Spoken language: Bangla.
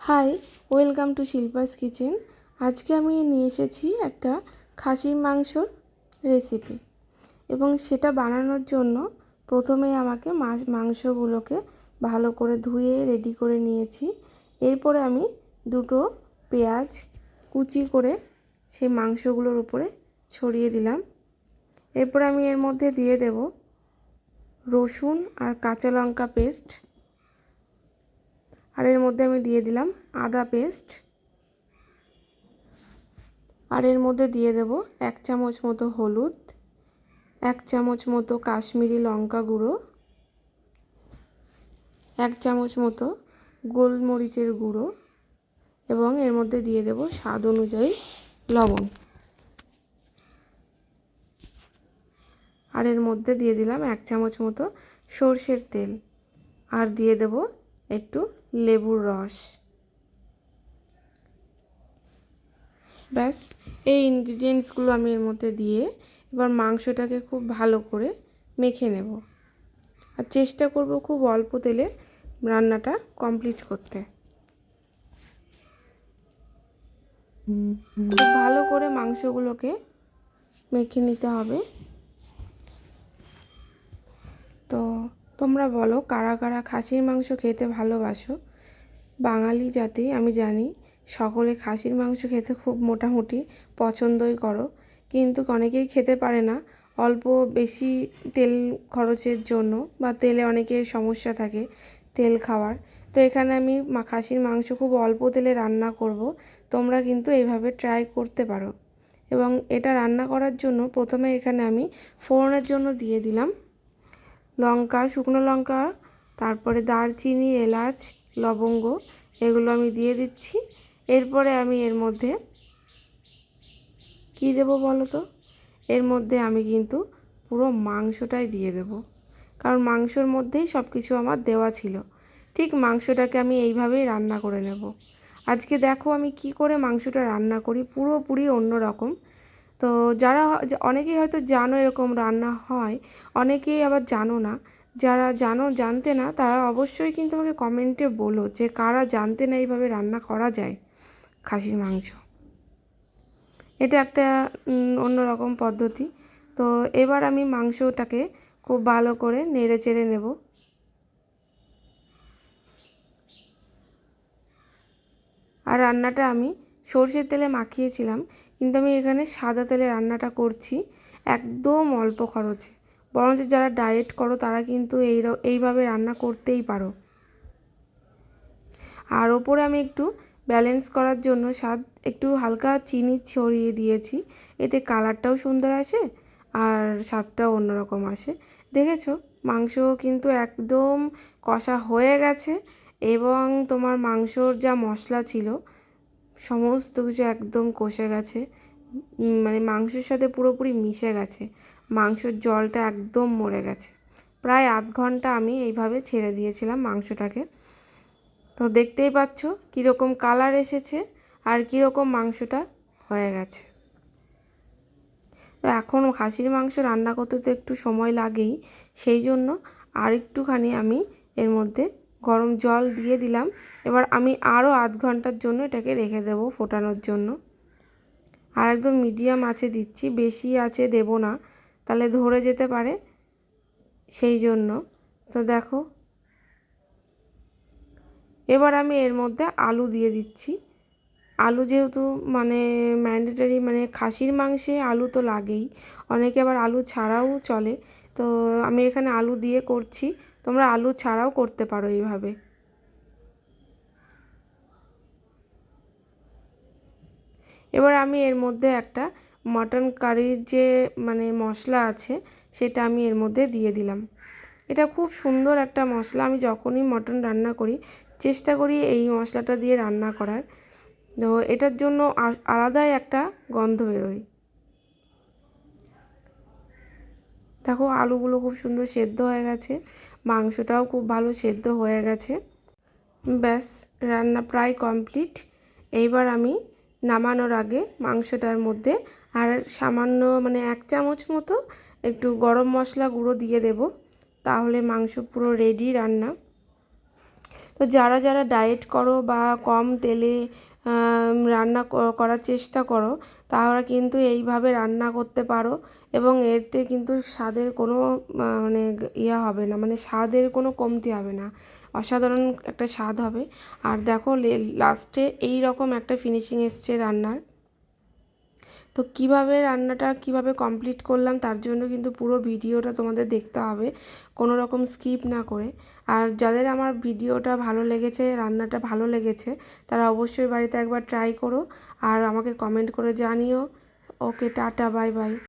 Hi, welcome to Shilpa's kitchen. আজকে আমি নিয়ে এসেছি একটা খাসির মাংসর রেসিপি এবং সেটা বানানোর জন্য প্রথমে আমাকে মাংসগুলোকে ভালো করে ধুয়ে রেডি করে নিয়েছি। এরপরে আমি দুটো পেঁয়াজ কুচি করে সেই মাংসগুলোর উপরে ছড়িয়ে দিলাম। এরপর আমি এর মধ্যে দিয়ে দেব রসুন আর কাঁচা লঙ্কা পেস্ট। আর এর মধ্যে আমি দিয়ে দিলাম আদা পেস্ট। আর এর মধ্যে দিয়ে দেব এক চামচ মতো হলুদ, এক চামচ মতো কাশ্মীরি লঙ্কা গুঁড়ো, এক চামচ মতো গোলমরিচের গুঁড়ো এবং এর মধ্যে দিয়ে দেব স্বাদ অনুযায়ী লবণ। আর এর মধ্যে দিয়ে দিলাম এক চামচ মতো সর্ষের তেল। আর দিয়ে দেব একটু লেবুর রস। ব্যাস, এই ইনগ্রিডিয়েন্টসগুলো আমি এর মধ্যে দিয়ে এবার মাংসটাকে খুব ভালো করে মেখে নেব। আর চেষ্টা করব খুব অল্প তেলে রান্নাটা কমপ্লিট করতে। খুব ভালো করে মাংসগুলোকে মেখে নিতে হবে। তো তোমরা বলো, কারা কারা খাসির মাংস খেতে ভালোবাসো? বাঙালি জাতি, আমি জানি, সকলে খাসির মাংস খেতে খুব মোটামুটি পছন্দই করো। কিন্তু অনেকেই খেতে পারে না, অল্প বেশি তেল খরচের জন্য বা তেলে অনেকের সমস্যা থাকে তেল খাওয়ার। তো এখানে আমি খাসির মাংস খুব অল্প তেলে রান্না করব, তোমরা কিন্তু এইভাবে ট্রাই করতে পারো। এবং এটা রান্না করার জন্য প্রথমে এখানে আমি ফোড়নের জন্য দিয়ে দিলাম। লঙ্কা, শুকনো লঙ্কা, তারপরে দারচিনি, এলাচ, লবঙ্গ, এগুলো আমি দিয়ে দিচ্ছি। এরপরে আমি এর মধ্যে কী দেবো বলো তো? এর মধ্যে আমি কিন্তু পুরো মাংসটাই দিয়ে দেব। কারণ মাংসর মধ্যেই সব কিছু আমার দেওয়া ছিল। ঠিক মাংসটাকে আমি এইভাবেই রান্না করে নেব। আজকে দেখো আমি কি করে মাংসটা রান্না করি, পুরোপুরি অন্য রকম তো যারা অনেকেই হয়তো জানো এরকম রান্না হয়, অনেকেই আবার জানো না। যারা জানো, জানতে না, তারা অবশ্যই কিন্তু আমাকে কমেন্টে বলো যে কারা জানতে না এইভাবে রান্না করা যায় খাসির মাংস। এটা একটা অন্যরকম পদ্ধতি। তো এবার আমি মাংসটাকে খুব ভালো করে নেড়ে চেড়ে নেব। আর রান্নাটা আমি সর্ষের তেলে মাখিয়েছিলাম, কিন্তু আমি এখানে সাদা তেলে রান্নাটা করছি একদম অল্প খরচে। বরঞ্চ যারা ডায়েট করো, তারা কিন্তু এই এইভাবে রান্না করতেই পারো। আর ওপরে আমি একটু ব্যালেন্স করার জন্য স্বাদ, একটু হালকা চিনি ছড়িয়ে দিয়েছি। এতে কালারটাও সুন্দর আসে আর স্বাদটাও অন্যরকম আসে। দেখেছ? মাংস কিন্তু একদম কষা হয়ে গেছে এবং তোমার মাংসর যা মশলা ছিল সমস্ত কিছু একদম কষে গেছে। মানে মাংসের সাথে পুরোপুরি মিশে গেছে। মাংসর জলটা একদম মরে গেছে। প্রায় আধ ঘণ্টা আমি এইভাবে ছেড়ে দিয়েছিলাম মাংসটাকে। তো দেখতেই পাচ্ছ কীরকম কালার এসেছে আর কীরকম মাংসটা হয়ে গেছে। তো এখন খাসির মাংস রান্না করতে তো একটু সময় লাগেই, সেই জন্য আর একটুখানি আমি এর মধ্যে গরম জল দিয়ে দিলাম। এবার আমি আরও আধ ঘণ্টার জন্য এটাকে রেখে দেবো ফোটানোর জন্য। আর একদম মিডিয়াম আছে দিচ্ছি, বেশি আছে দেব না, তাহলে ধরে যেতে পারে সেই জন্য। তো দেখো, এবার আমি এর মধ্যে আলু দিয়ে দিচ্ছি। আলু যেহেতু মানে ম্যান্ডেটারি মানে খাসির মাংসে আলু তো লাগেই, অনেকে আবার আলু ছাড়াও চলে। তো আমি এখানে আলু দিয়ে করছি। তোমরা আলু ছাড়াও করতে পারো এইভাবে। এবার আমি এর মধ্যে একটা মটন কারির যে মানে মশলা আছে, সেটা আমি এর মধ্যে দিয়ে দিলাম। এটা খুব সুন্দর একটা মশলা। আমি যখনই মটন রান্না করি, চেষ্টা করি এই মশলাটা দিয়ে রান্না করার। তো এটার জন্য আলাদাই একটা গন্ধ বেরোয়। দেখো, আলুগুলো খুব সুন্দর সেদ্ধ হয়ে গেছে। মাংসটাও খুব ভালো সেদ্ধ হয়ে গেছে। ব্যাস, রান্না প্রায় কমপ্লিট। এইবার আমি নামানোর আগে মাংসটার মধ্যে আর সামান্য মানে এক চামচ মতো একটু গরম মশলা গুঁড়ো দিয়ে দেব। তাহলে মাংস পুরো রেডি রান্না। তো যারা যারা ডায়েট করো বা কম তেলে রান্না করার চেষ্টা করো, তাহলে কিন্তু এইভাবে রান্না করতে পারো এবং এতে কিন্তু স্বাদের কোনো মানে ইয়ে হবে না মানে স্বাদের কোনো কমতি হবে না। অসাধারণ একটা স্বাদ হবে। আর দেখো লাস্টে এই রকম একটা ফিনিশিং এসছে রান্নার। তো কীভাবে রান্নাটা কীভাবে কমপ্লিট করলাম তার জন্য কিন্তু পুরো ভিডিওটা তোমাদের দেখতে হবে, কোনো রকম স্কিপ না করে। আর যাদের আমার ভিডিওটা ভালো লেগেছে, রান্নাটা ভালো লেগেছে, তারা অবশ্যই বাড়িতে একবার ট্রাই করো, আর আমাকে কমেন্ট করে জানিও। ওকে টাটা বাই বাই